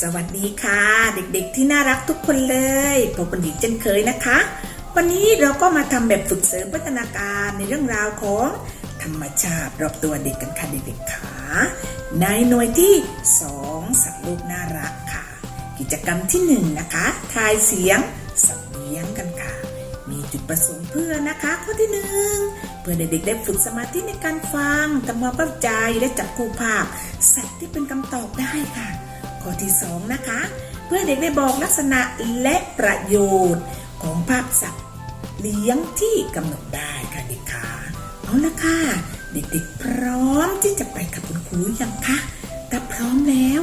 สวัสดีค่ะ เด็กๆที่น่ารักทุกคนเลยพบกันอีกเช่นเคยนะคะ วันนี้เราก็มาทำแบบฝึกเสริมพัฒนาการในเรื่องราวของธรรมชาติรอบตัวเด็กกันค่ะเด็กๆค่ะในหน่วยที่ 2 สัตว์โลกน่ารักค่ะ กิจกรรมที่ 1 นะคะทายเสียงสัตว์เลี้ยงกันค่ะ มีจุดประสงค์เพื่อนะคะข้อที่หนึ่งเพื่อเด็กๆได้ฝึกสมาธิในการฟังทำความเข้าใจและจับคู่ภาพสัตว์ที่เป็นคำตอบได้ค่ะ ข้อที่สองนะคะ เพื่อเด็กได้บอกลักษณะและประโยชน์ของภาพสัตว์เลี้ยงที่กำหนดได้ค่ะเด็กค่ะเอาละค่ะ เด็กๆพร้อมที่จะไปกับคุณครูยังคะถ้าพร้อมแล้ว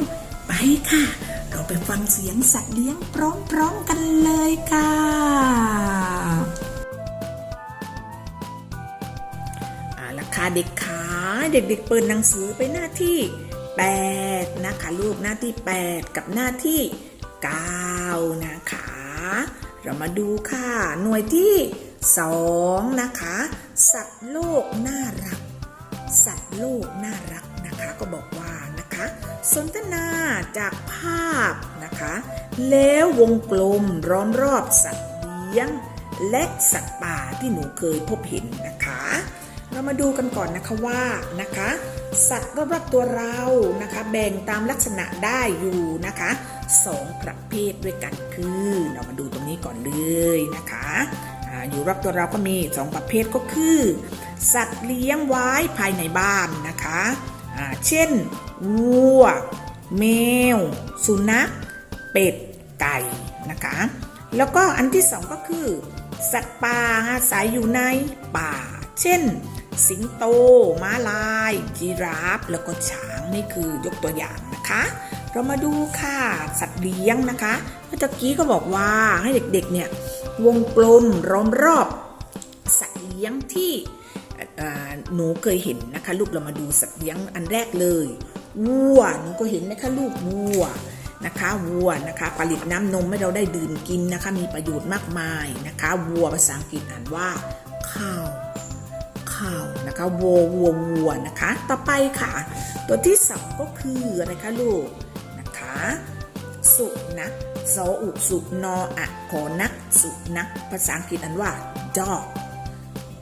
ไปค่ะ เราไปฟังเสียงสัตว์เลี้ยงพร้อมๆกันเลยค่ะเอาละค่ะเด็กขาเด็กๆเปิดหนังสือไปหน้าที่ 8 นะคะ ลูกหน้าที่ 8 กับหน้าที่ 9 นะคะ เรามาดูค่ะ หน่วยที่ 2 นะคะ สัตว์โลกน่ารัก สัตว์โลกน่ารักนะคะก็บอกว่านะคะ สนทนาจากภาพนะคะ แล้ววงกลมร้อมรอบสัตว์เลี้ยงและสัตว์ป่าที่หนูเคยพบเห็นนะคะ เรามาดูกันก่อนนะคะว่านะคะ สัตว์รอบๆตัวเรานะคะ แบ่งตามลักษณะได้อยู่นะคะสองประเภทด้วยกันคือเรามาดูตรงนี้ก่อนเลยนะคะอยู่รอบตัวเราก็มีสองประเภทก็คือ สัตว์เลี้ยงไว้ภายในบ้านนะคะเช่นวัว แมว สุนัข เป็ด ไก่นะคะ แล้วก็อันที่สองก็คือ สัตว์ป่าอาศัยอยู่ในป่า เช่น สิงโต ม้าลายจีราฟ แล้วก็ช้างนี่คือยกตัวอย่างนะคะ เรามาดูค่ะ สัตว์เลี้ยงนะคะเมื่อกี้ก็บอกว่าให้เด็กๆเนี่ยวงกลมล้อมรอบ สัตว์เลี้ยงที่หนูเคยเห็นนะคะ ลูกเรามาดูสัตว์เลี้ยงอันแรกเลยวัวหนูก็เห็นไหมคะลูกวัวนะคะวัวนะคะผลิตน้ำนมให้เราได้ดื่มกินนะคะ มีประโยชน์มากมายนะคะวัวภาษาอังกฤษอ่านว่าข้าวนะคะวัววัววัวนะคะ ต่อไปค่ะ ตัวที่สองก็คืออะไรคะลูกนะคะ สุนัขสออุสุนออะขอนักสุนัขภาษาอังกฤษอันว่า dog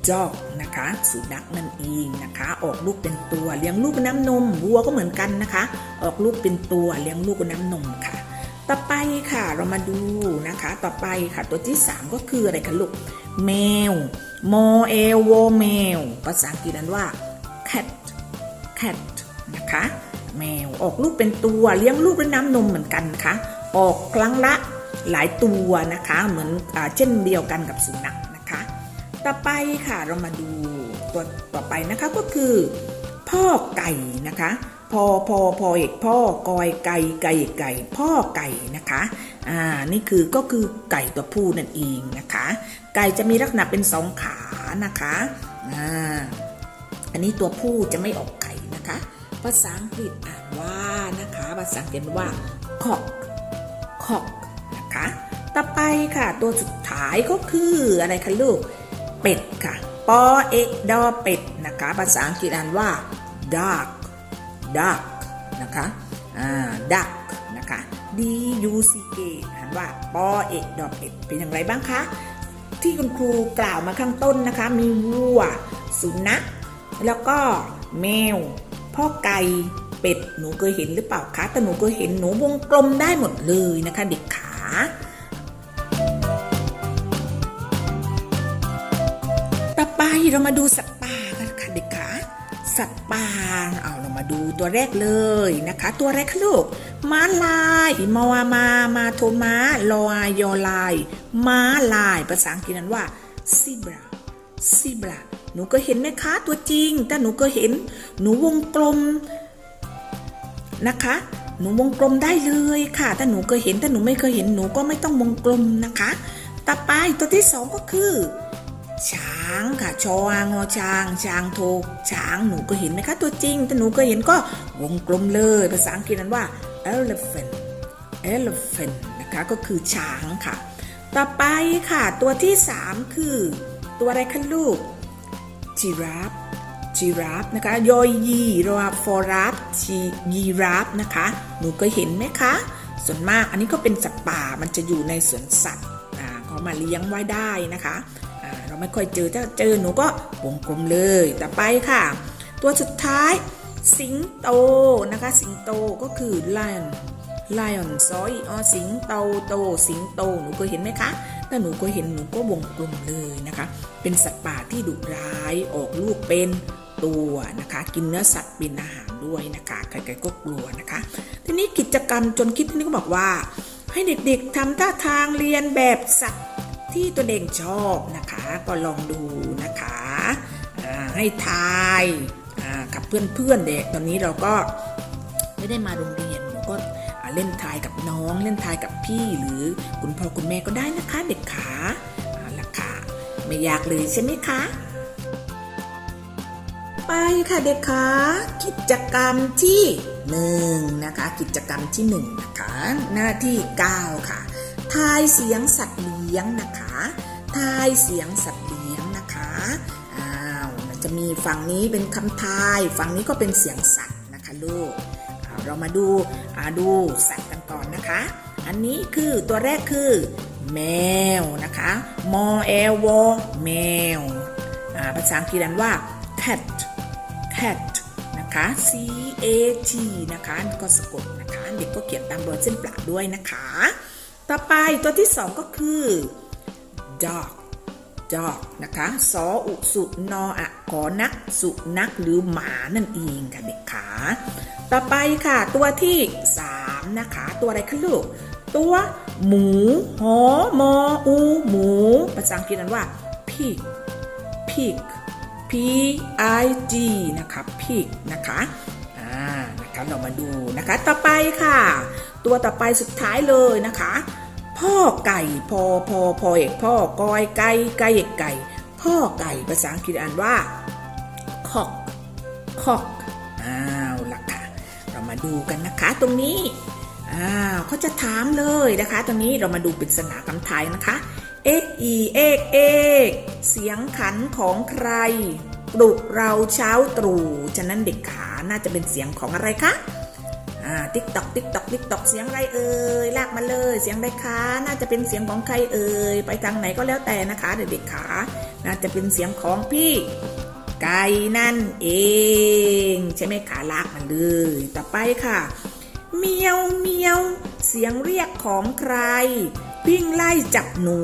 dog นะคะ สุนัขนั่นเองนะคะ ออกลูกเป็นตัวเลี้ยงลูกน้ำนมวัวก็เหมือนกันนะคะ ออกลูกเป็นตัวเลี้ยงลูกน้ำนมค่ะ ต่อไปค่ะเรามาดูนะคะ ต่อไปค่ะตัวที่ 3 ก็คืออะไรคะลูก แมวโมเอลโวแมวภาษาอังกฤษอันว่า cat cat นะคะ แมวออกลูกเป็นตัวเลี้ยงลูกด้วยน้ำนมเหมือนกันนะคะออกครั้งละหลายตัวนะคะ เหมือนอเช่นเดียวกันกับสุนัขนะคะ ต่อไปค่ะเรามาดูตัวต่อไปนะคะก็คือ พ่อไก่นะคะ พอพอพอเอกพ่อกอยไก่ไก่ไก่ พ่อไก่นะคะอ่านี่คือก็คือไก่ตัวผู้นั่นเองนะคะ ไก่จะมีลักษณะเป็นสองขานะคะอ่าอันนี้ตัวผู้จะไม่ออกไข่นะคะ ภาษาอังกฤษอ่านว่านะคะภาษาอังกฤษว่า cock cock นะคะต่อไปค่ะตัวสุดท้ายก็คืออะไรคะลูกเป็ดค่ะปอเอกดอเป็ดนะคะ ภาษาอังกฤษอ่านว่า duck duck นะคะอ่า duck นะคะ d u c k อ่านว่าปอเอกดอเป็ดเป็นอย่างไรบ้างคะ ที่คุณครูกล่าวมาข้างต้นนะคะ มีวัว สุนัข แล้วก็แมว พ่อไก่ เป็ด หนูเคยเห็นหรือเปล่าคะ แต่หนูเคยเห็นหนูวงกลมได้หมดเลยนะคะเด็กขาต่อไปเรามาดูสัตว์ป่า สัตว์ป่าเอาเรามาดูตัวแรกเลยนะคะ ตัวแรกค่ะลูกม้าลายมาวามามาโทมาลอยอลายม้าลาย ภาษาอังกฤษนั้นว่าซิบราซิบราหนูก็เห็นไหมคะตัวจริง แต่หนูก็เห็นหนูวงกลมนะคะ หนูวงกลมได้เลยค่ะถ้าหนูเคยเห็นถ้าหนูไม่เคยเห็นหนูก็ไม่ต้องวงกลมนะคะต่อไปตัวที่สองก็คือ ช้างค่ะชอางอช้าง ช้างโทช้างหนูก็เห็นไหมคะตัวจริงถ้าหนูก็เห็นก็วงกลมเลย ภาษาอังกฤษนั้นว่า elephant elephant นะคะก็คือช้างค่ะ ต่อไปค่ะตัวที่สามคือ ตัวอะไรคะลูก giraffe giraffe นะคะยอยีรอฟอรับชียีราฟนะคะ หนูก็เห็นไหมคะ ส่วนมากอันนี้ก็เป็นสัตว์ป่ามันจะอยู่ในสวนสัตว์อ่าเขามาเลี้ยงไว้ได้นะคะ ไม่ค่อยเจอถ้าเจอหนูก็วงกลมเลยต่อไปค่ะ ตัวสุดท้าย สิงโตนะคะ สิงโตก็คือ lion lion ซอยอสิงโตโตสิงโตหนูเคยเห็นไหมคะถ้าหนูเคยเห็นหนูก็วงกลมเลยนะคะ เป็นสัตว์ป่าที่ดุร้ายออกลูกเป็นตัวนะคะ กินเนื้อสัตว์เป็นอาหารด้วยนะคะใครๆก็กลัวนะคะ ทีนี้กิจกรรมจนคิดที่นี่ก็บอกว่า ให้เด็กๆทำท่าทางเรียนแบบสัตว์ ที่ตัวเองชอบนะคะ ก็ลองดูนะคะให้ทายกับเพื่อนๆเด็กตอนนี้เราก็ไม่ได้มาโรงเรียนหนูก็เล่นทายกับน้องเล่นทายกับพี่หรือคุณพ่อคุณแม่ก็ได้นะคะเด็กขาเอาละค่ะไม่ยากเลยใช่ไหมคะไปค่ะเด็กขากิจกรรมที่หนึ่งนะคะ กิจกรรมที่หนึ่งนะคะ หน้าที่9ค่ะ ทายเสียงสัตว์เลี้ยงนะคะทายเสียงสัตว์เลี้ยงนะคะอ้าวจะมีฝั่งนี้เป็นคำทายฝั่งนี้ก็เป็นเสียงสัตว์นะคะลูกเรามาดูาดูสัตว์กันก่อนนะคะ อันนี้คือตัวแรกคือ แมวนะคะมอแอลวอแมวภาษาอังกฤษอ่านว่า cat cat นะคะ c a t นะคะก็สะกดนะคะ เด็กก็เขียนตามรอยเส้นปลาด้วยนะคะ ต่อไปตัวที่สองก็คือ dog dog นะคะสออุสุนออะขอนักสุนักหรือหมานั่นเองค่ะเด็กขา ต่อไปค่ะตัวที่สามนะคะ ตัวอะไรคะลูก ตัวหมูหอมออูหมู ภาษาอังกฤษนั้นว่า pig pig p i g นะคะ pig นะคะ อ่านเรามาดูนะคะ ต่อไปค่ะ ตัวต่อไปสุดท้ายเลยนะคะ พ่อไก่พอพอพอเอกพ่อกอยไก่ไก่เอกไก่ พ่อไก่ภาษาอังกฤษอ่านว่า cock cock อ้าวล่ะค่ะ เรามาดูกันนะคะตรงนี้อ้าวเขาจะถามเลยนะคะ ตรงนี้เรามาดูปริศนาคำทายนะคะ เอกอีเอกเอกเสียงขันของใคร ปลุกเราเช้าตรู่ฉะนั้นเด็กขาน่าจะเป็นเสียงของอะไรคะติ๊กตอกติ๊กตอกติ๊กตอกเสียงอะไรเอ่ยลากมาเลยเสียงอะไรคะน่าจะเป็นเสียงของใครเอ่ยไปทางไหนก็แล้วแต่นะคะเด็กๆขาน่าจะเป็นเสียงของพี่ไก่นั่นเอง ใช่ไหมคะลากมาเลยต่อไปค่ะเมียวเมียวเสียงเรียกของใครวิ่งไล่จับหนู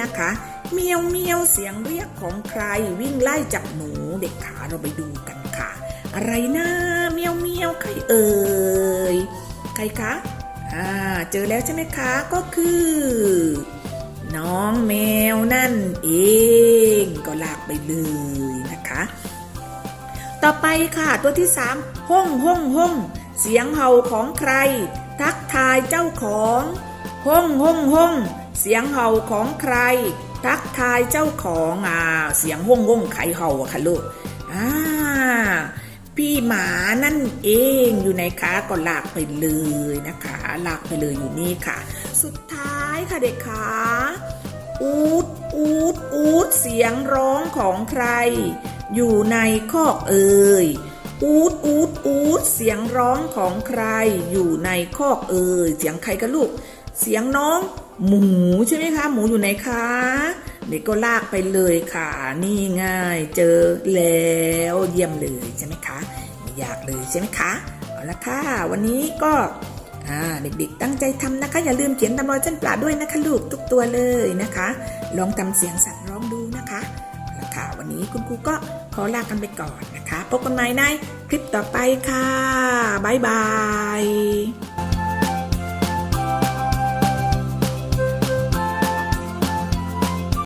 นะคะ เมียวเมียวเสียงเรียกของใครวิ่งไล่จับหนูเด็กขาเราไปดูกันค่ะ อะไรนะเมียวเมียวใครเอ่ยใครคะอ่าเจอแล้วใช่ไหมคะก็คือ น้องแมวนั่นเองก็ลากไปเลยนะคะ ต่อไปค่ะตัวที่สามห้องห้องห้องเสียงเห่าของใคร ทักทายเจ้าของห้องห้องห้องเสียงเห่าของใคร ทักทายเจ้าของอ่าเสียงห้องห้องใครเห่าอะค่ะลูกอ่าพี่หมานั่นเองอยู่ในขาก็ลากไปเลยนะคะลากไปเลยอยู่นี่ค่ะ สุดท้ายค่ะเด็กขาอูดอูดอูดเสียงร้องของใคร อยู่ในคอกเอ่ยอูดอูดอูดเสียงร้องของใคร อยู่ในคอกเอ่ยเสียงใครกันลูก เสียงน้อง หมูใช่ไหมคะ หมูอยู่ไหนคะเด็กก็ลากไปเลยค่ะ นี่ง่าย เจอแล้วเยี่ยมเลยใช่ไหมคะไม่ยากเลยใช่ไหมคะเอาละค่ะ วันนี้ก็เด็กๆ ตั้งใจทำนะคะ อย่าลืมเขียนตามรอยเส้นปลาด้วยนะคะลูกทุกตัวเลยนะคะ ลองทำเสียงสัตว์ร้องดูนะคะเอาละค่ะ วันนี้คุณครูก็ขอลากันไปก่อนนะคะ พบกันใหม่ในคลิปต่อไปค่ะ บ๊ายบาย